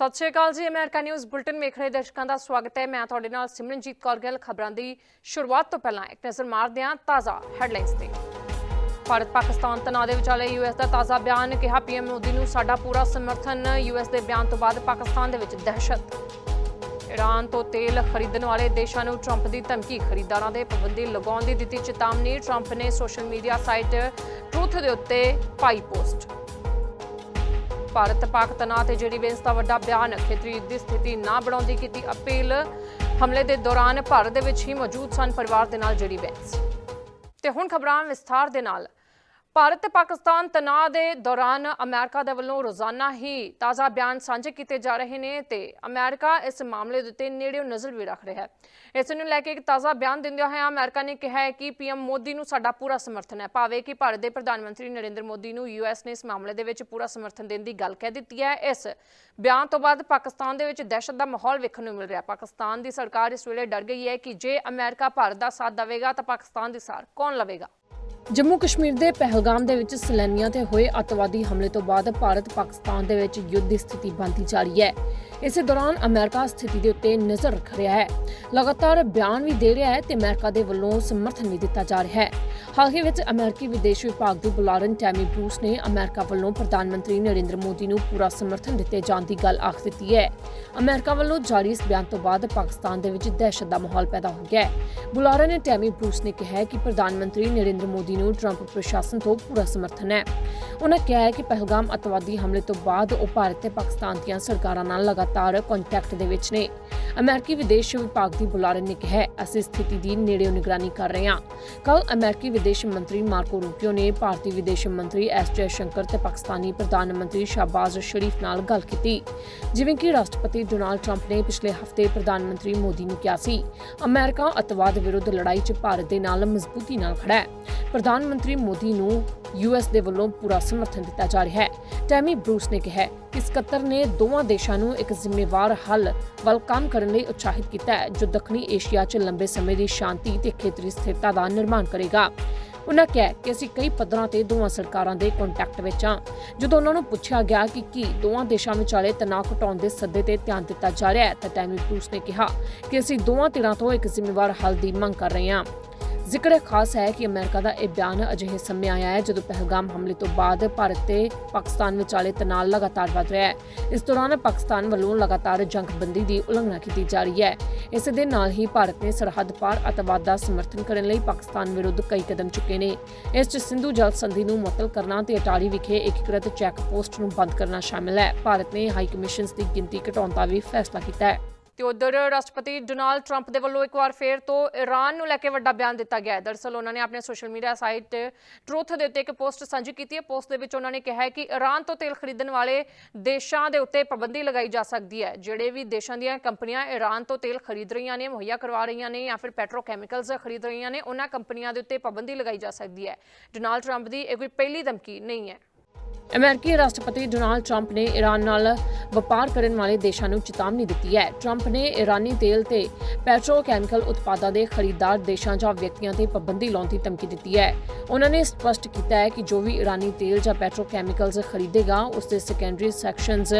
ਸਤਿ ਸ਼੍ਰੀ ਅਕਾਲ ਜੀ, America news bulletin ਵੇਖ ਰਹੇ ਦਰਸ਼ਕਾਂ ਦਾ ਸਵਾਗਤ ਹੈ। ਮੈਂ ਤੁਹਾਡੇ ਨਾਲ ਸਿਮਰਨਜੀਤ ਕੌਰ ਗਿੱਲ। ਖਬਰਾਂ ਦੀ ਸ਼ੁਰੂਆਤ ਤੋਂ ਪਹਿਲਾਂ ਇੱਕ ਨਜ਼ਰ ਮਾਰਦੇ ਹਾਂ ਤਾਜ਼ਾ ਹੈਡਲਾਈਨਸ ਤੇ। ਭਾਰਤ ਪਾਕਿਸਤਾਨ ਤਣਾਅ ਦੇ ਵਿਚਾਲੇ ਯੂਐਸ ਦਾ ਤਾਜ਼ਾ ਬਿਆਨ ਕਿਹਾ ਪੀਐਮ ਮੋਦੀ ਨੂੰ ਸਾਡਾ ਪੂਰਾ ਸਮਰਥਨ। ਯੂਐਸ ਦੇ ਬਿਆਨ ਤੋਂ ਬਾਅਦ ਪਾਕਿਸਤਾਨ ਦੇ ਵਿੱਚ ਦਹਿਸ਼ਤ। ਈਰਾਨ ਤੋਂ ਤੇਲ ਖਰੀਦਣ ਵਾਲੇ ਦੇਸ਼ਾਂ ਨੂੰ ਟਰੰਪ ਦੀ ਧਮਕੀ। ਖਰੀਦਦਾਰਾਂ ਦੇ ਪਾਬੰਦੀ ਲਗਾਉਣ ਦੀ ਦਿੱਤੀ ਚੇਤਾਵਨੀ। ਟਰੰਪ ਨੇ ਸੋਸ਼ਲ ਮੀਡੀਆ ਸਾਈਟ ਟਰੂਥ ਦੇ ਉੱਤੇ ਪਾਈ ਪੋਸਟ। ਭਾਰਤ ਪਾਕ ਤਣਾਅ ਤੇ ਜਿਹੜੀ ਬੇਂਸ ਦਾ ਵੱਡਾ ਬਿਆਨ ਖੇਤਰੀ ਯੁੱਧ ਦੀ ਸਥਿਤੀ ਨਾ ਬਣਾਉਂਦੀ ਕੀਤੀ ਅਪੀਲ, ਹਮਲੇ ਦੇ ਦੌਰਾਨ ਭਾਰਤ ਦੇ ਵਿੱਚ ਹੀ ਮੌਜੂਦ ਸਨ ਪਰਿਵਾਰ ਦੇ ਨਾਲ ਜਿਹੜੀ ਬੈਂਸ ਤੇ ਹੁਣ ਖਬਰਾਂ ਵਿਸਥਾਰ ਦੇ ਨਾਲ। ਭਾਰਤ ਤੇ ਪਾਕਿਸਤਾਨ ਤਣਾਅ ਦੇ ਦੌਰਾਨ ਅਮਰੀਕਾ ਦੇ ਵੱਲੋਂ ਰੋਜ਼ਾਨਾ ਹੀ ਤਾਜ਼ਾ ਬਿਆਨ ਸਾਂਝੇ ਕੀਤੇ ਜਾ ਰਹੇ ਨੇ ਤੇ ਅਮਰੀਕਾ ਇਸ ਮਾਮਲੇ ਦੇ ਉੱਤੇ ਨੇੜਿਓਂ ਨਜ਼ਰ ਵੀ ਰੱਖ ਰਿਹਾ ਹੈ। ਇਸ ਨੂੰ ਲੈ ਕੇ ਇੱਕ ਤਾਜ਼ਾ ਬਿਆਨ ਦਿੰਦਿਆਂ ਹੋਇਆਂ ਅਮਰੀਕਾ ਨੇ ਕਿਹਾ ਹੈ ਕਿ ਪੀਐਮ ਮੋਦੀ ਨੂੰ ਸਾਡਾ ਪੂਰਾ ਸਮਰਥਨ ਹੈ। ਭਾਵੇਂ ਕਿ ਭਾਰਤ ਦੇ ਪ੍ਰਧਾਨ ਮੰਤਰੀ ਨਰਿੰਦਰ ਮੋਦੀ ਨੂੰ ਯੂਐਸ ਨੇ ਇਸ ਮਾਮਲੇ ਦੇ ਵਿੱਚ ਪੂਰਾ ਸਮਰਥਨ ਦੇਣ ਦੀ ਗੱਲ ਕਹਿ ਦਿੱਤੀ ਹੈ। ਇਸ ਬਿਆਨ ਤੋਂ ਬਾਅਦ ਪਾਕਿਸਤਾਨ ਦੇ ਵਿੱਚ ਦਹਿਸ਼ਤ ਦਾ ਮਾਹੌਲ ਵੇਖਣ ਨੂੰ ਮਿਲ ਰਿਹਾ। ਪਾਕਿਸਤਾਨ ਦੀ ਸਰਕਾਰ ਇਸ ਵੇਲੇ ਡਰ ਗਈ ਹੈ ਕਿ ਜੇ ਅਮਰੀਕਾ ਭਾਰਤ ਦਾ ਸਾਥ ਦੇਵੇਗਾ ਤਾਂ ਪਾਕਿਸਤਾਨ ਦੀ ਸਾਰ ਕੌਣ ਲਵੇਗਾ? ਜੰਮੂ ਕਸ਼ਮੀਰ ਦੇ ਪਹਿਲਗਾਮ ਦੇ ਵਿੱਚ ਸੈਲਾਨੀਆਂ ਤੇ ਹੋਏ ਅੱਤਵਾਦੀ ਹਮਲੇ ਤੋਂ ਬਾਅਦ ਭਾਰਤ ਪਾਕਿਸਤਾਨ ਦੇ ਵਿੱਚ ਯੁੱਧ ਦੀ ਸਥਿਤੀ ਬਣਦੀ ਜਾ ਰਹੀ ਹੈ। ਇਸੇ ਦੌਰਾਨ ਅਮਰੀਕਾ ਸਥਿਤੀ ਦੇ ਉੱਤੇ ਨਜ਼ਰ ਰੱਖ ਰਿਹਾ ਹੈ। ਲਗਾਤਾਰ ਬਿਆਨ ਵੀ ਦੇ ਰਿਹਾ ਹੈ ਤੇ ਅਮਰੀਕਾ ਦੇ ਵੱਲੋਂ ਸਮਰਥਨ ਵੀ ਦਿੱਤਾ ਜਾ ਰਿਹਾ ਹੈ। ਹਾਲ ਹੀ ਵਿੱਚ ਅਮਰੀਕੀ ਵਿਦੇਸ਼ ਵਿਭਾਗ ਦੀ ਬੁਲਾਰਨ ਟੈਮੀ ਬਰੂਸ ਨੇ ਅਮਰੀਕਾ ਵੱਲੋਂ ਪ੍ਰਧਾਨ ਮੰਤਰੀ ਨਰਿੰਦਰ ਮੋਦੀ ਨੂੰ ਪੂਰਾ ਸਮਰਥਨ ਦਿੱਤੇ ਜਾਣ ਦੀ ਗੱਲ ਆਖ ਦਿੱਤੀ ਹੈ। ਅਮਰੀਕਾ ਵੱਲੋਂ ਜਾਰੀ ਇਸ ਬਿਆਨ ਤੋਂ ਬਾਅਦ ਪਾਕਿਸਤਾਨ ਦੇ ਵਿੱਚ ਦਹਿਸ਼ਤ ਦਾ ਮਾਹੌਲ ਪੈਦਾ ਹੋ ਗਿਆ ਹੈ। ਬੁਲਾਰਨ ਨੇ ਟੈਮੀ ਬਰੂਸ ਨੇ ਕਿਹਾ ਕਿ ਪ੍ਰਧਾਨ ਮੰਤਰੀ ਨਰਿੰਦਰ ਮੋਦੀ ਨੂੰ ਟਰੰਪ ਪ੍ਰਸ਼ਾਸਨ ਤੋਂ ਪੂਰਾ ਸਮਰਥਨ ਹੈ। ਉਹਨਾਂ ਕਿਹਾ ਹੈ ਕਿ ਪਹਿਲਗਾਮ ਅਤਵਾਦੀ ਹਮਲੇ ਤੋਂ ਬਾਅਦ ਉਹ ਭਾਰਤ ਤੇ ਪਾਕਿਸਤਾਨ ਦੀਆਂ ਸਰਕਾਰਾਂ ਨਾਲ ਲਗਾਤਾਰ ਕੰਟੈਕਟ ਦੇ ਵਿੱਚ ਨੇ। ਅਮਰੀਕੀ ਵਿਦੇਸ਼ ਵਿਭਾਗ ਦੀ ਬੁਲਾਰਨ ਨੇ ਕਿਹਾ ਅਸੀਂ ਸਥਿਤੀ ਦੀ ਨੇੜਿਓਂ ਨਿਗਰਾਨੀ ਕਰ ਰਹੇ ਹਾਂ। ਕੱਲ ਅਮਰੀਕੀ ਵਿਦੇਸ਼ ਮੰਤਰੀ ਮਾਰਕੋ ਰੂਬੀਓ ਨੇ ਭਾਰਤੀ ਵਿਦੇਸ਼ ਮੰਤਰੀ ਐਸ ਜੈ ਸ਼ੰਕਰ ਤੇ ਪਾਕਿਸਤਾਨੀ ਪ੍ਰਧਾਨ ਮੰਤਰੀ ਸ਼ਾਹਬਾਜ਼ ਸ਼ਰੀਫ ਨਾਲ ਗੱਲ ਕੀਤੀ। ਜਿਵੇਂ ਕਿ ਰਾਸ਼ਟਰਪਤੀ ਡੋਨਾਲਡ ਟਰੰਪ ਨੇ ਪਿਛਲੇ ਹਫ਼ਤੇ ਪ੍ਰਧਾਨ ਮੰਤਰੀ ਮੋਦੀ ਨੂੰ ਕਿਹਾ ਸੀ, ਅਮਰੀਕਾ ਅਤਵਾਦ ਵਿਰੁੱਧ ਲੜਾਈ 'ਚ ਭਾਰਤ ਦੇ ਨਾਲ ਮਜ਼ਬੂਤੀ ਨਾਲ ਖੜਾ ਹੈ। ਪ੍ਰਧਾਨ ਮੰਤਰੀ ਮੋਦੀ ਨੂੰ ਯੂਐਸ ਦੇ ਵੱਲੋਂ ਪੂਰਾ ਸਮਰਥਨ ਦਿੱਤਾ ਜਾ ਰਿਹਾ ਹੈ। ਟੈਮੀ ਬਰੂਸ ਨੇ ਕਿਹਾ ਕਿ ਸਕੱਤਰ ਨੇ ਦੋਵਾਂ ਦੇਸ਼ਾਂ ਨੂੰ ਇੱਕ ਜ਼ਿੰਮੇਵਾਰ ਹੱਲ ਵੱਲ ਕੰਮ ਕਰਨ ਲਈ ਉਤਸ਼ਾਹਿਤ ਕੀਤਾ ਹੈ, ਜੋ ਦੱਖਣੀ ਏਸ਼ੀਆ 'ਚ ਲੰਬੇ ਸਮੇਂ ਦੀ ਸ਼ਾਂਤੀ ਤੇ ਖੇਤਰੀ ਸਥਿਰਤਾ ਦਾ ਨਿਰਮਾਣ ਕਰੇਗਾ। ਉਨ੍ਹਾਂ ਕਿਹਾ ਕਿ ਅਸੀਂ ਕਈ ਪੱਧਰਾਂ ਤੇ ਦੋਵਾਂ ਸਰਕਾਰਾਂ ਦੇ ਕੰਟੈਕਟ ਵਿੱਚ ਹਾਂ, ਜਦੋਂ ਉਹਨਾਂ ਨੂੰ ਪੁੱਛਿਆ ਗਿਆ ਕਿ ਕੀ ਦੋਵਾਂ ਦੇਸ਼ਾਂ ਵਿਚਾਲੇ ਤਣਾਅ ਘਟਾਉਣ ਦੇ ਸੱਦੇ ਤੇ ਧਿਆਨ ਦਿੱਤਾ ਜਾ ਰਿਹਾ ਹੈ, ਤਾਂ ਟੈਮੀ ਬਰੂਸ ਨੇ ਕਿਹਾ ਕਿ ਅਸੀਂ ਦੋਵਾਂ ਧਿਰਾਂ ਤੋਂ ਇੱਕ ਜ਼ਿੰਮੇਵਾਰ ਹੱਲ ਦੀ ਮੰਗ ਕਰ ਰਹੇ ਹਾਂ। ਜ਼ਿਕਰ ਖਾਸ ਹੈ ਕਿ ਅਮਰੀਕਾ ਦਾ ਇਹ ਬਿਆਨ ਅਜਿਹੇ ਸਮੇਂ ਆਇਆ ਹੈ ਜਦੋਂ ਪਹਿਲਗਾਮ ਹਮਲੇ ਤੋਂ ਬਾਅਦ ਭਾਰਤ ਤੇ ਪਾਕਿਸਤਾਨ ਵਿਚਾਲੇ ਤਣਾਅ ਲਗਾਤਾਰ ਵਧ ਰਿਹਾ ਹੈ। ਇਸ ਦੌਰਾਨ ਪਾਕਿਸਤਾਨ ਵੱਲੋਂ ਲਗਾਤਾਰ ਜੰਗਬੰਦੀ ਦੀ ਉਲੰਘਣਾ ਕੀਤੀ ਜਾ ਰਹੀ ਹੈ। ਇਸ ਦੇ ਨਾਲ ਹੀ ਭਾਰਤ ਨੇ ਸਰਹੱਦ ਪਾਰ ਅਤਵਾਦ ਦਾ ਸਮਰਥਨ ਕਰਨ ਲਈ ਪਾਕਿਸਤਾਨ ਵਿਰੁੱਧ ਕਈ ਕਦਮ ਚੁੱਕੇ ਨੇ। ਇਸ 'ਚ ਸਿੰਧੂ ਜਲ ਸੰਧੀ ਨੂੰ ਮੁਅੱਤਲ ਕਰਨਾ ਤੇ ਅਟਾਰੀ ਵਿਖੇ ਏਕੀਕ੍ਰਿਤ ਚੈੱਕ ਪੋਸਟ ਨੂੰ ਬੰਦ ਕਰਨਾ ਸ਼ਾਮਿਲ ਹੈ। ਭਾਰਤ ਨੇ ਹਾਈ ਕਮਿਸ਼ਨਸ ਦੀ ਗਿਣਤੀ ਘਟਾਉਣ ਦਾ ਵੀ ਫੈਸਲਾ ਕੀਤਾ ਹੈ। ਤੇ ਉਧਰ ਰਾਸ਼ਟਰਪਤੀ ਡੋਨਾਲਡ ਟਰੰਪ ਦੇ ਵੱਲੋਂ ਇੱਕ ਵਾਰ ਫੇਰ ਤੋਂ ਈਰਾਨ ਨੂੰ ਲੈ ਕੇ ਵੱਡਾ ਬਿਆਨ ਦਿੱਤਾ ਗਿਆ ਹੈ। ਦਰਸਲ ਉਹਨਾਂ ਨੇ ਆਪਣੇ ਸੋਸ਼ਲ ਮੀਡੀਆ ਸਾਈਟ ਟਰੂਥ ਦੇ ਉੱਤੇ ਇੱਕ ਪੋਸਟ ਸਾਂਝੀ ਕੀਤੀ ਹੈ। ਪੋਸਟ ਦੇ ਵਿੱਚ ਉਹਨਾਂ ਨੇ ਕਿਹਾ ਹੈ ਕਿ ਈਰਾਨ ਤੋਂ ਤੇਲ ਖਰੀਦਣ ਵਾਲੇ ਦੇਸ਼ਾਂ ਦੇ ਉੱਤੇ ਪਾਬੰਦੀ ਲਗਾਈ ਜਾ ਸਕਦੀ ਹੈ। ਜਿਹੜੇ ਵੀ ਦੇਸ਼ਾਂ ਦੀਆਂ ਕੰਪਨੀਆਂ ਈਰਾਨ ਤੋਂ ਤੇਲ ਖਰੀਦ ਰਹੀਆਂ ਨੇ, ਮੁਹੱਈਆ ਕਰਵਾ ਰਹੀਆਂ ਨੇ ਜਾਂ ਫਿਰ ਪੈਟਰੋਕੈਮੀਕਲਸ ਖਰੀਦ ਰਹੀਆਂ ਨੇ, ਉਹਨਾਂ ਕੰਪਨੀਆਂ ਦੇ ਉੱਤੇ ਪਾਬੰਦੀ ਲਗਾਈ ਜਾ ਸਕਦੀ ਹੈ। ਡੋਨਾਲਡ ਟਰੰਪ ਦੀ ਇਹ ਕੋਈ ਪਹਿਲੀ ਧਮਕੀ ਨਹੀਂ ਹੈ। ਅਮਰੀਕੀ ਰਾਸ਼ਟਰਪਤੀ ਡੋਨਾਲਡ ਟਰੰਪ ਨੇ ਈਰਾਨ ਨਾਲ ਵਪਾਰ ਕਰਨ ਵਾਲੇ ਦੇਸ਼ਾਂ ਨੂੰ ਚੇਤਾਵਨੀ ਦਿੱਤੀ ਹੈ। ਟਰੰਪ ਨੇ ਈਰਾਨੀ ਤੇਲ ਤੇ ਪੈਟਰੋਕੈਮੀਕਲ ਉਤਪਾਦਾਂ ਦੇ ਖਰੀਦਦਾਰ ਦੇਸ਼ਾਂ ਜਾਂ ਵਿਅਕਤੀਆਂ ਤੇ ਪਾਬੰਦੀ ਲਾਉਣ ਦੀ ਧਮਕੀ ਦਿੱਤੀ ਹੈ। ਉਹਨਾਂ ਨੇ ਸਪਸ਼ਟ ਕੀਤਾ ਹੈ ਕਿ ਜੋ ਵੀ ਈਰਾਨੀ ਤੇਲ ਜਾਂ ਪੈਟਰੋਕੈਮੀਕਲਸ ਖਰੀਦੇਗਾ, ਉਸ ਦੇ ਸੈਕੰਡਰੀ ਸੈਕਸ਼ਨਸ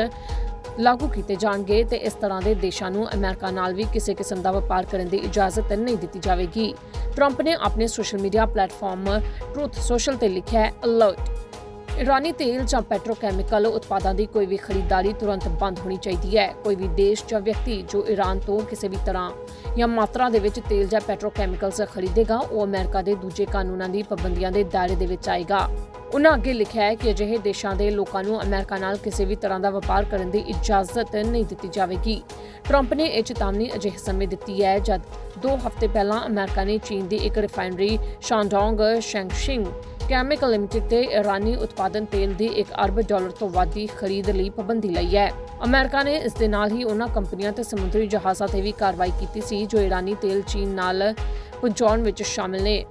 ਲਾਗੂ ਕੀਤੇ ਜਾਣਗੇ ਤੇ ਇਸ ਤਰ੍ਹਾਂ ਦੇ ਦੇਸ਼ਾਂ ਨੂੰ ਅਮਰੀਕਾ ਨਾਲ ਵੀ ਕਿਸੇ ਕਿਸਮ ਦਾ ਵਪਾਰ ਕਰਨ ਦੀ ਇਜਾਜ਼ਤ ਨਹੀਂ ਦਿੱਤੀ ਜਾਵੇਗੀ। ਟਰੰਪ ਨੇ ਆਪਣੇ social media platform Truth Social ਤੇ ਲਿਖਿਆ ਅਲਰਟ ਇਰਾਨੀ ਤੇਲ ਜਾਂ ਪੈਟਰੋਕੈਮੀਕਲ ਉਤਪਾਦਾਂ ਦੀ ਕੋਈ ਵੀ ਖਰੀਦਦਾਰੀ ਤੁਰੰਤ ਬੰਦ ਹੋਣੀ ਚਾਹੀਦੀ ਹੈ। ਕੋਈ ਵੀ ਦੇਸ਼ ਜਾਂ ਵਿਅਕਤੀ ਜੋ ਈਰਾਨ ਤੋਂ ਕਿਸੇ ਵੀ ਤਰ੍ਹਾਂ ਜਾਂ ਮਾਤਰਾ ਦੇ ਵਿੱਚ ਤੇਲ ਜਾਂ ਪੈਟਰੋਕੈਮੀਕਲਸ ਖਰੀਦੇਗਾ, ਉਹ ਅਮਰੀਕਾ ਦੇ ਦੂਜੇ ਕਾਨੂੰਨਾਂ ਦੀ ਪਾਬੰਦੀਆਂ ਦੇ ਦਾਇਰੇ ਦੇ ਵਿੱਚ ਆਏਗਾ। ਉਨ੍ਹਾਂ ਅੱਗੇ ਲਿਖਿਆ ਹੈ ਕਿ ਅਜਿਹੇ ਦੇਸ਼ਾਂ ਦੇ ਲੋਕਾਂ ਨੂੰ ਅਮਰੀਕਾ ਨਾਲ ਕਿਸੇ ਵੀ ਤਰ੍ਹਾਂ ਦਾ ਵਪਾਰ ਕਰਨ ਦੀ ਇਜਾਜ਼ਤ ਨਹੀਂ ਦਿੱਤੀ ਜਾਵੇਗੀ। ਟਰੰਪ ਨੇ ਇਹ ਚੇਤਾਵਨੀ ਅਜਿਹੇ ਸਮੇਂ ਦਿੱਤੀ ਹੈ ਜਦ ਦੋ ਹਫ਼ਤੇ ਪਹਿਲਾਂ ਅਮਰੀਕਾ ਨੇ ਚੀਨ ਦੀ ਇੱਕ refinery Shandong Shengxing chemical limited ਤੇ ਇਰਾਨੀ ਉਤਪਾਦਨ ਤੇਲ ਦੀ 1 ਅਰਬ ਡਾਲਰ ਤੋਂ ਵੱਧ ਦੀ ਖਰੀਦ ਲਈ ਪਾਬੰਦੀ ਲਈ ਹੈ। ਅਮਰੀਕਾ ਨੇ ਇਸ ਦੇ ਨਾਲ ਹੀ ਉਹਨਾਂ ਕੰਪਨੀਆਂ ਤੇ ਸਮੁੰਦਰੀ ਜਹਾਜ਼ਾਂ ਤੇ ਵੀ ਕਾਰਵਾਈ ਕੀਤੀ ਸੀ, ਜੋ ਇਰਾਨੀ ਤੇਲ ਚੀਨ ਨਾਲ ਪਹੁੰਚਾਉਣ ਵਿੱਚ ਸ਼ਾਮਿਲ ਨੇ।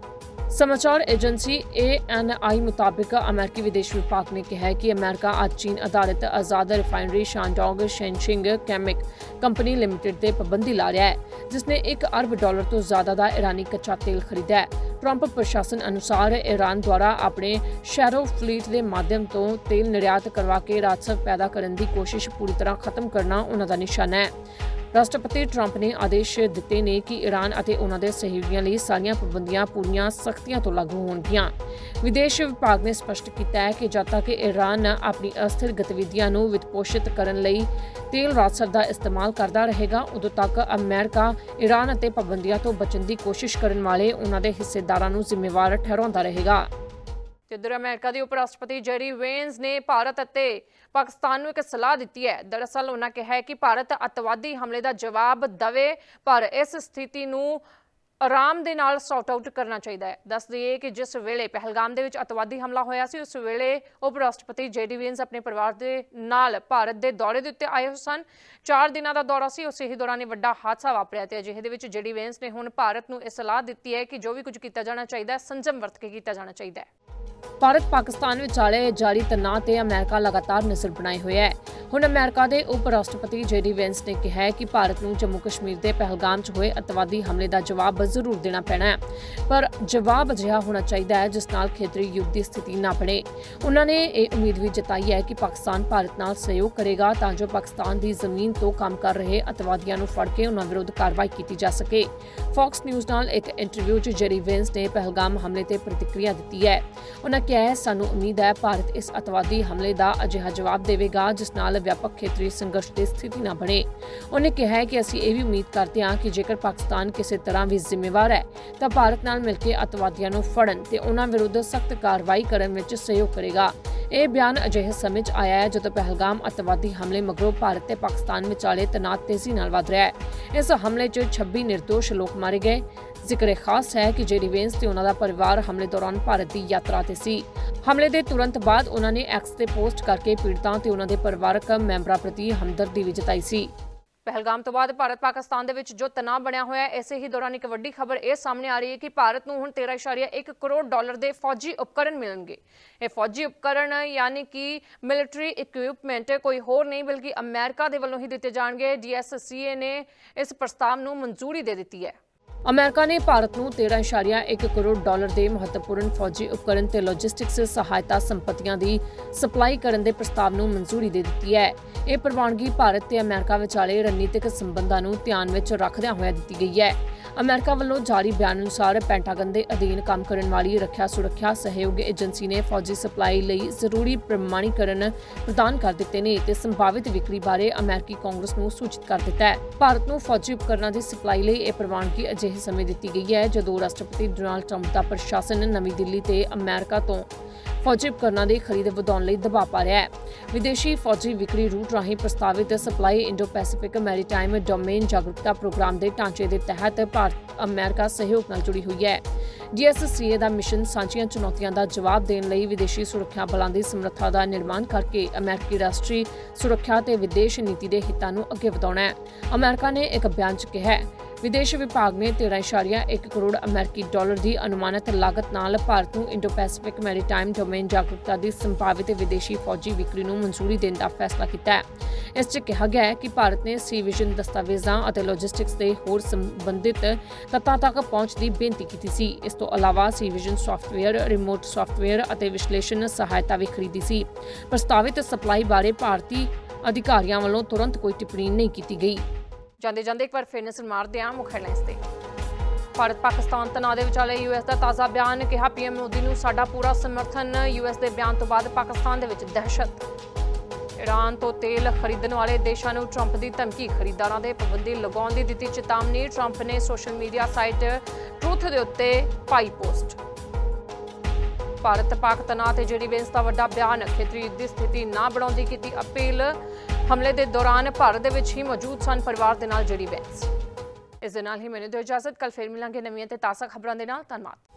ਸਮਾਚਾਰ ਏਜੰਸੀ ANI ਮੁਤਾਬਕ ਅਮਰੀਕੀ ਵਿਦੇਸ਼ ਵਿਭਾਗ ਨੇ ਕਿਹਾ ਕਿ ਅਮਰੀਕਾ ਅੱਜ ਚੀਨ ਆਧਾਰਿਤ ਆਜ਼ਾਦ refinery Shandong Shengxing chemical company limited ਤੇ ਪਾਬੰਦੀ ਲਾ ਰਿਹਾ ਹੈ, ਜਿਸ ਨੇ 1 ਅਰਬ ਡਾਲਰ ਤੋਂ ਜ਼ਿਆਦਾ ਦਾ ਇਰਾਨੀ ਕੱਚਾ ਤੇਲ ਖਰੀਦਿਆ ਹੈ। ਟਰੰਪ ਪ੍ਰਸ਼ਾਸਨ ਅਨੁਸਾਰ ਈਰਾਨ ਦੁਆਰਾ ਆਪਣੇ ਸ਼ੈਰੋ ਫਲੀਟ ਦੇ ਮਾਧਿਅਮ ਤੋਂ ਤੇਲ ਨਿਰਯਾਤ ਕਰਵਾ ਕੇ ਰਾਜਸਵ ਪੈਦਾ ਕਰਨ ਦੀ ਕੋਸ਼ਿਸ਼ ਪੂਰੀ ਤਰ੍ਹਾਂ ਖਤਮ ਕਰਨਾ ਉਹਨਾਂ ਦਾ ਨਿਸ਼ਾਨਾ ਹੈ। ਰਾਸ਼ਟਰਪਤੀ ਟਰੰਪ ਨੇ ਆਦੇਸ਼ ਦਿੱਤੇ ਨੇ ਕਿ ਈਰਾਨ ਅਤੇ ਉਹਨਾਂ ਦੇ ਸਹਿਯੋਗੀਆਂ ਲਈ ਸਾਰੀਆਂ ਪਾਬੰਦੀਆਂ ਪੂਰੀਆਂ ਸਖਤੀਆਂ ਤੋਂ ਲਾਗੂ ਹੋਣਗੀਆਂ। ਵਿਦੇਸ਼ ਵਿਭਾਗ ਨੇ ਸਪਸ਼ਟ ਕੀਤਾ ਹੈ ਕਿ ਜਦ ਤੱਕ ਈਰਾਨ ਆਪਣੀ ਅਸਥਿਰ ਗਤੀਵਿਧੀਆਂ ਨੂੰ ਵਿਤਪੋਸ਼ਿਤ ਕਰਨ ਲਈ ਤੇਲ ਰਾਜਸਵ ਦਾ ਇਸਤੇਮਾਲ ਕਰਦਾ ਰਹੇਗਾ, ਉਦੋਂ ਤੱਕ ਅਮਰੀਕਾ ਈਰਾਨ ਅਤੇ ਪਾਬੰਦੀਆਂ ਤੋਂ ਬਚਣ ਦੀ ਕੋਸ਼ਿਸ਼ ਕਰਨ ਵਾਲੇ ਉਹਨਾਂ ਦੇ ਹਿੱਸੇਦਾਰਾਂ ਨੂੰ ਜ਼ਿੰਮੇਵਾਰ ਠਹਿਰਾਉਂਦਾ ਰਹੇਗਾ। ਤੇ ਉਧਰ ਅਮਰੀਕਾ ਦੇ ਉਪ ਰਾਸ਼ਟਰਪਤੀ ਜੈਰੀ ਵੇਨਸ ਨੇ ਭਾਰਤ ਅਤੇ ਪਾਕਿਸਤਾਨ ਨੂੰ ਇੱਕ ਸਲਾਹ ਦਿੱਤੀ ਹੈ। ਦਰਅਸਲ ਉਹਨਾਂ ਕਿਹਾ ਹੈ ਕਿ ਭਾਰਤ ਅੱਤਵਾਦੀ ਹਮਲੇ ਦਾ ਜਵਾਬ ਦਵੇ, ਪਰ ਇਸ ਸਥਿਤੀ ਨੂੰ ਆਰਾਮ ਦੇ ਨਾਲ ਸੌਟ ਆਊਟ ਕਰਨਾ ਚਾਹੀਦਾ ਹੈ। ਦੱਸ ਦਈਏ ਕਿ ਜਿਸ ਵੇਲੇ ਪਹਿਲਗਾਮ ਦੇ ਵਿੱਚ ਅੱਤਵਾਦੀ ਹਮਲਾ ਹੋਇਆ ਸੀ, ਉਸ ਵੇਲੇ ਉਪ ਰਾਸ਼ਟਰਪਤੀ ਜੇਡੀ ਵੇਨਸ ਆਪਣੇ ਪਰਿਵਾਰ ਦੇ ਨਾਲ ਭਾਰਤ ਦੇ ਦੌਰੇ ਦੇ ਉੱਤੇ ਆਏ ਹੋਏ ਸਨ। ਚਾਰ ਦਿਨਾਂ ਦਾ ਦੌਰਾ ਸੀ, ਉਸੇ ਹੀ ਦੌਰਾਨ ਇਹ ਵੱਡਾ ਹਾਦਸਾ ਵਾਪਰਿਆ ਤੇ ਅਜਿਹੇ ਦੇ ਵਿੱਚ ਜੇਡੀ ਵੇਨਸ ਨੇ ਹੁਣ ਭਾਰਤ ਨੂੰ ਇਹ ਸਲਾਹ ਦਿੱਤੀ ਹੈ ਕਿ ਜੋ ਵੀ ਕੁਝ ਕੀਤਾ ਜਾਣਾ ਚਾਹੀਦਾ ਹੈ, ਸੰਜਮ ਵਰਤ ਕੇ ਕੀਤਾ ਜਾਣਾ ਚਾਹੀਦਾ ਹੈ। ਭਾਰਤ ਪਾਕਿਸਤਾਨ ਵਿਚਾਲੇ ਜਾਰੀ ਤਣਾਅ ਤੇ ਅਮਰੀਕਾ ਲਗਾਤਾਰ ਨਜ਼ਰ ਬਣਾਏ ਹੋਇਆ ਹੈ। ਹੁਣ ਅਮਰੀਕਾ ਦੇ ਉਪ ਰਾਸ਼ਟਰਪਤੀ ਜੇਡੀ ਵੈਂਸ ਨੇ ਕਿਹਾ ਹੈ ਕਿ ਭਾਰਤ ਨੂੰ ਜੰਮੂ ਕਸ਼ਮੀਰ ਦੇ ਪਹਿਲਗਾਮ 'ਚ ਹੋਏ ਅਤਵਾਦੀ ਹਮਲੇ ਦਾ ਜਵਾਬ ਜ਼ਰੂਰ ਦੇਣਾ ਪੈਣਾ ਹੈ। ਪਰ ਜਵਾਬ ਅਜਿਹਾ ਹੋਣਾ ਚਾਹੀਦਾ ਹੈ ਜਿਸ ਨਾਲ ਖੇਤਰੀ ਯੁੱਧ ਦੀ ਸਥਿਤੀ ਨਾ ਬਣੇ। ਉਹਨਾਂ ਨੇ ਇਹ ਉਮੀਦ ਵੀ ਜਤਾਈ ਹੈ ਕਿ ਪਾਕਿਸਤਾਨ ਭਾਰਤ ਨਾਲ ਸਹਿਯੋਗ ਕਰੇਗਾ ਤਾਂ ਜੋ ਪਾਕਿਸਤਾਨ ਦੀ ਜ਼ਮੀਨ ਤੋਂ ਕੰਮ ਕਰ ਰਹੇ ਅਤਵਾਦੀਆਂ ਨੂੰ ਫੜ ਕੇ ਉਹਨਾਂ ਵਿਰੁੱਧ ਕਾਰਵਾਈ ਕੀਤੀ ਜਾ ਸਕੇ। ਫੌਕਸ ਨਿਊਜ਼ ਨਾਲ ਇੱਕ ਇੰਟਰਵਿਊ 'ਚ ਜੇਰੀ ਵੈਂਸ ਨੇ ਪਹਿਲਗਾਮ ਹਮਲੇ ਤੇ ਪ੍ਰਤੀਕਿਰਿਆ ਦਿੱਤੀ ਹੈ। ਉਹਨਾਂ ਕਿਹਾ ਹੈ, ਸਾਨੂੰ ਉਮੀਦ ਹੈ ਭਾਰਤ ਇਸ ਅਤਵਾਦੀ ਹਮਲੇ ਦਾ ਅਜਿਹਾ ਜਵਾਬ ਦੇਵੇਗਾ, ਜਿਸ ਨਾਲ ਵਿਆਪਕ ਖੇਤਰੀ ਸੰਘਰਸ਼ ਦੀ ਸਥਿਤੀ ਨਾ ਬਣੇ। ਉਹਨੇ ਕਿਹਾ ਹੈ ਕਿ ਅਸੀਂ ਇਹ ਵੀ ਉਮੀਦ ਕਰਦੇ ਹਾਂ ਕਿ ਜੇਕਰ ਪਾਕਿਸਤਾਨ ਕਿਸੇ ਤਰ੍ਹਾਂ ਵੀ ਜ਼ਿੰਮੇਵਾਰ ਹੈ, ਤਾਂ ਭਾਰਤ ਨਾਲ ਮਿਲ ਕੇ ਅਤਵਾਦੀਆਂ ਨੂੰ ਫੜਨ ਤੇ ਉਹਨਾਂ ਵਿਰੁੱਧ ਸਖਤ ਕਾਰਵਾਈ ਕਰਨ ਵਿੱਚ ਸਹਿਯੋਗ ਕਰੇਗਾ। ਇਹ ਬਿਆਨ ਅਜਿਹੇ ਸਮੇਂ 'ਚ ਆਇਆ ਹੈ, ਜਦੋਂ ਪਹਿਲਗਾਮ ਅਤਵਾਦੀ ਹਮਲੇ ਮਗਰੋਂ ਭਾਰਤ ਤੇ ਪਾਕਿਸਤਾਨ ਵਿਚਾਲੇ ਤਣਾਅ ਤੇਜ਼ੀ ਨਾਲ ਵਧ ਰਿਹਾ ਹੈ। ਇਸ ਹਮਲੇ 'ਚ 26 ਨਿਰਦੋਸ਼ ਲੋਕ ਮਾਰੇ ਗਏ। ਜ਼ਿਕਰ ਖਾਸ ਹੈ ਕਿ ਜੇਡੀ ਵੇਂਸ ਤੇ ਉਹਨਾਂ ਦਾ ਪਰਿਵਾਰ ਹਮਲੇ ਦੌਰਾਨ ਭਾਰਤ ਦੀ ਯਾਤਰਾ ਤੇ ਸੀ। ਹਮਲੇ ਦੇ ਤੁਰੰਤ ਬਾਅਦ ਉਹਨਾਂ ਨੇ ਐਕਸ ਤੇ ਪੋਸਟ ਕਰਕੇ ਪੀੜਤਾਂ ਤੇ ਉਹਨਾਂ ਦੇ ਪਰਿਵਾਰਕ ਮੈਂਬਰਾਂ ਪ੍ਰਤੀ ਹਮਦਰਦੀ ਵੀ ਜਤਾਈ ਸੀ। ਪਹਿਲਗਾਮ ਤੋਂ ਬਾਅਦ ਭਾਰਤ ਪਾਕਿਸਤਾਨ ਦੇ ਵਿੱਚ ਜੋ ਤਣਾਅ ਬਣਿਆ ਹੋਇਆ ਹੈ, ਇਸੇ ਹੀ ਦੌਰਾਨ ਇੱਕ ਵੱਡੀ ਖਬਰ ਇਹ ਸਾਹਮਣੇ ਆ ਰਹੀ ਹੈ ਕਿ ਭਾਰਤ ਨੂੰ ਹੁਣ 13.1 ਕਰੋੜ ਡਾਲਰ ਦੇ ਫੌਜੀ ਉਪਕਰਨ ਮਿਲਣਗੇ। ਇਹ ਫੌਜੀ ਉਪਕਰਨ ਯਾਨੀ ਕਿ ਮਿਲਟਰੀ ਇਕਵਿਪਮੈਂਟ ਕੋਈ ਹੋਰ ਨਹੀਂ ਬਲਕਿ ਅਮਰੀਕਾ ਦੇ ਵੱਲੋਂ ਹੀ ਦਿੱਤੇ ਜਾਣਗੇ। ਡੀਐਸਸੀਏ ਨੇ ਇਸ ਪ੍ਰਸਤਾਵ ਨੂੰ ਮਨਜ਼ੂਰੀ ਦੇ ਦਿੱਤੀ ਹੈ। ਅਮਰੀਕਾ ਨੇ ਭਾਰਤ ਨੂੰ 13.1 ਕਰੋੜ ਡਾਲਰ ਦੇ ਮਹੱਤਵਪੂਰਨ ਫੌਜੀ ਉਪਕਰਨ ਤੇ ਲੌਜਿਸਟਿਕਸ ਸਹਾਇਤਾ ਸੰਪਤੀਆਂ ਦੀ ਸਪਲਾਈ ਕਰਨ ਦੇ ਪ੍ਰਸਤਾਵ ਨੂੰ ਮਨਜ਼ੂਰੀ ਦੇ ਦਿੱਤੀ ਹੈ। ਇਹ ਪ੍ਰਵਾਨਗੀ ਭਾਰਤ ਤੇ ਅਮਰੀਕਾ ਵਿਚਾਲੇ ਰਣਨੀਤਿਕ ਸੰਬੰਧਾਂ ਨੂੰ ਧਿਆਨ ਵਿੱਚ ਰੱਖਦਿਆਂ ਹੋਇਆ ਦਿੱਤੀ ਗਈ ਹੈ। ਅਮਰੀਕਾ ਵੱਲੋਂ ਜਾਰੀ ਬਿਆਨ ਅਨੁਸਾਰ ਪੈਂਟਾਗਨ ਦੇ ਅਧੀਨ ਕੰਮ ਕਰਨ ਵਾਲੀ ਰੱਖਿਆ ਸੁਰੱਖਿਆ ਸਹਿਯੋਗ ਏਜੰਸੀ ਨੇ ਫੌਜੀ ਸਪਲਾਈ ਲਈ ਜ਼ਰੂਰੀ ਪ੍ਰਮਾਣੀਕਰਨ ਪ੍ਰਦਾਨ ਕਰ ਦਿੱਤੇ ਨੇ ਤੇ ਸੰਭਾਵਿਤ ਵਿਕਰੀ ਬਾਰੇ ਅਮਰੀਕੀ ਕਾਂਗਰਸ ਨੂੰ ਸੂਚਿਤ ਕਰ ਦਿੱਤਾ ਹੈ। ਭਾਰਤ ਨੂੰ ਫੌਜੀ ਉਪਕਰਨਾਂ ਦੀ ਸਪਲਾਈ ਲਈ ਇਹ ਪ੍ਰਵਾਨਗੀ ਅਜਿਹੇ ਸਮੇਂ ਦਿੱਤੀ ਗਈ ਹੈ ਜਦੋਂ ਰਾਸ਼ਟਰਪਤੀ ਡੋਨਾਲਡ ਟਰੰਪ ਦਾ ਪ੍ਰਸ਼ਾਸਨ ਨਵੀਂ ਦਿੱਲੀ ਤੇ ਅਮਰੀਕਾ ਤੋਂ ਫੌਜੀ ਉਪਕਰਨਾਂ ਦੀ ਖਰੀਦ ਵਧਾਉਣ ਲਈ ਦਬਾਅ ਪਾ ਰਿਹਾ ਹੈ। ਵਿਦੇਸ਼ੀ ਫੌਜੀ ਵਿਕਰੀ ਰੂਟ ਰਾਹੀਂ ਪ੍ਰਸਤਾਵਿਤ supply Indo Pacific maritime domain ਜਾਗਰੂਕਤਾ ਪ੍ਰੋਗਰਾਮ ਦੇ ਢਾਂਚੇ ਦੇ ਤਹਿਤ ਭਾਰਤ, ਅਮਰੀਕਾ ਸਹਿਯੋਗ ਨਾਲ ਜੁੜੀ ਹੋਈ ਹੈ। ਡੀਐਸਸੀਏ ਦਾ ਮਿਸ਼ਨ ਸਾਂਝੀਆਂ ਚੁਣੌਤੀਆਂ ਦਾ ਜਵਾਬ ਦੇਣ ਲਈ ਵਿਦੇਸ਼ੀ ਸੁਰੱਖਿਆ ਬਲਾਂ ਦੀ ਸਮਰੱਥਾ ਦਾ ਨਿਰਮਾਣ ਕਰਕੇ ਅਮਰੀਕੀ ਰਾਸ਼ਟਰੀ ਸੁਰੱਖਿਆ ਤੇ ਵਿਦੇਸ਼ ਨੀਤੀ ਦੇ ਹਿੱਤਾਂ ਨੂੰ ਅੱਗੇ ਵਧਾਉਣਾ ਹੈ। ਅਮਰੀਕਾ ਨੇ ਇੱਕ ਬਿਆਨ 'ਚ ਕਿਹਾ ਹੈ ਵਿਦੇਸ਼ ਵਿਭਾਗ ਨੇ 13.1 ਕਰੋੜ ਅਮਰੀਕੀ ਡਾਲਰ ਦੀ ਅਨੁਮਾਨਿਤ ਲਾਗਤ ਨਾਲ ਭਾਰਤ ਨੂੰ ਇੰਡੋ ਪੈਸੀਫਿਕ ਮੈਰੀਟਾਈਮ ਡੋਮੇਨ ਜਾਗਰੂਕਤਾ ਦੀ ਸੰਭਾਵਿਤ ਵਿਦੇਸ਼ੀ ਫੌਜੀ ਵਿਕਰੀ ਨੂੰ ਮਨਜ਼ੂਰੀ ਦੇਣ ਦਾ ਫੈਸਲਾ ਕੀਤਾ ਹੈ। ਇਸ 'ਚ ਕਿਹਾ ਗਿਆ ਹੈ ਕਿ ਭਾਰਤ ਨੇ ਸੀ ਵਿਜ਼ਨ ਦਸਤਾਵੇਜ਼ਾਂ ਅਤੇ ਲੌਜਿਸਟਿਕਸ ਦੇ ਹੋਰ ਸੰਬੰਧਿਤ ਤੱਤਾਂ ਤੱਕ ਪਹੁੰਚ ਦੀ ਬੇਨਤੀ ਕੀਤੀ ਸੀ। ਇਸ ਤੋਂ ਇਲਾਵਾ C vision software, remote software ਅਤੇ ਵਿਸ਼ਲੇਸ਼ਣ ਸਹਾਇਤਾ ਵੀ ਖਰੀਦੀ ਸੀ। ਪ੍ਰਸਤਾਵਿਤ ਸਪਲਾਈ ਬਾਰੇ ਭਾਰਤੀ ਅਧਿਕਾਰੀਆਂ ਵੱਲੋਂ ਤੁਰੰਤ ਕੋਈ ਟਿੱਪਣੀ ਨਹੀਂ ਕੀਤੀ ਗਈ। ਜਾਂਦੇ ਜਾਂਦੇ ਇੱਕ ਵਾਰ ਫਿਰ ਨਜ਼ਰ ਮਾਰਦੇ ਹਾਂ ਮੁੱਖ ਹੈਡਲਾਈਨਸ ਤੇ। ਭਾਰਤ ਪਾਕਿਸਤਾਨ ਤਣਾਅ ਦੇ ਵਿਚਾਲੇ ਯੂਐਸ ਦਾ ਤਾਜ਼ਾ ਬਿਆਨ ਕਿਹਾ ਪੀਐਮ ਮੋਦੀ ਨੂੰ ਸਾਡਾ ਪੂਰਾ ਸਮਰਥਨ ਯੂਐਸ ਦੇ ਬਿਆਨ ਤੋਂ ਬਾਅਦ ਪਾਕਿਸਤਾਨ ਦੇ ਵਿੱਚ ਦਹਿਸ਼ਤ। ਈਰਾਨ ਤੋਂ ਤੇਲ ਖਰੀਦਣ ਵਾਲੇ ਦੇਸ਼ਾਂ ਨੂੰ ਟਰੰਪ ਦੀ ਧਮਕੀ ਖਰੀਦਾਰਾਂ ਦੇ ਪਾਬੰਦੀ ਲਗਾਉਣ ਦੀ ਦਿੱਤੀ ਚੇਤਾਵਨੀ, ਟਰੰਪ ਨੇ ਸੋਸ਼ਲ ਮੀਡੀਆ ਸਾਈਟ ਟਰੂਥ ਦੇ ਉੱਤੇ ਪਾਈ ਪੋਸਟ। ਭਾਰਤ ਪਾਕ ਤਣਾਅ ਤੇ ਜਿਹੜੀ ਬੇਂਸ ਦਾ ਵੱਡਾ ਬਿਆਨ, ਖੇਤਰੀ ਯੁੱਧ ਦੀ ਸਥਿਤੀ ਨਾ ਬਣਾਉਂਦੀ ਕੀਤੀ ਅਪੀਲ ਹਮਲੇ ਦੇ ਦੌਰਾਨ ਭਾਰਤ ਦੇ ਵਿੱਚ ਹੀ ਮੌਜੂਦ ਸਨ ਪਰਿਵਾਰ ਦੇ ਨਾਲ ਜੁੜੀ ਬੈਂਸ ਇਸ ਦੇ ਨਾਲ ਹੀ ਮੈਨੂੰ ਦਿਓ ਇਜਾਜ਼ਤ ਕੱਲ ਫੇਰ ਮਿਲਾਂਗੇ ਨਵੀਆਂ ਤੇ ਤਾਜ਼ਾ ਖਬਰਾਂ ਦੇ ਨਾਲ। ਧੰਨਵਾਦ।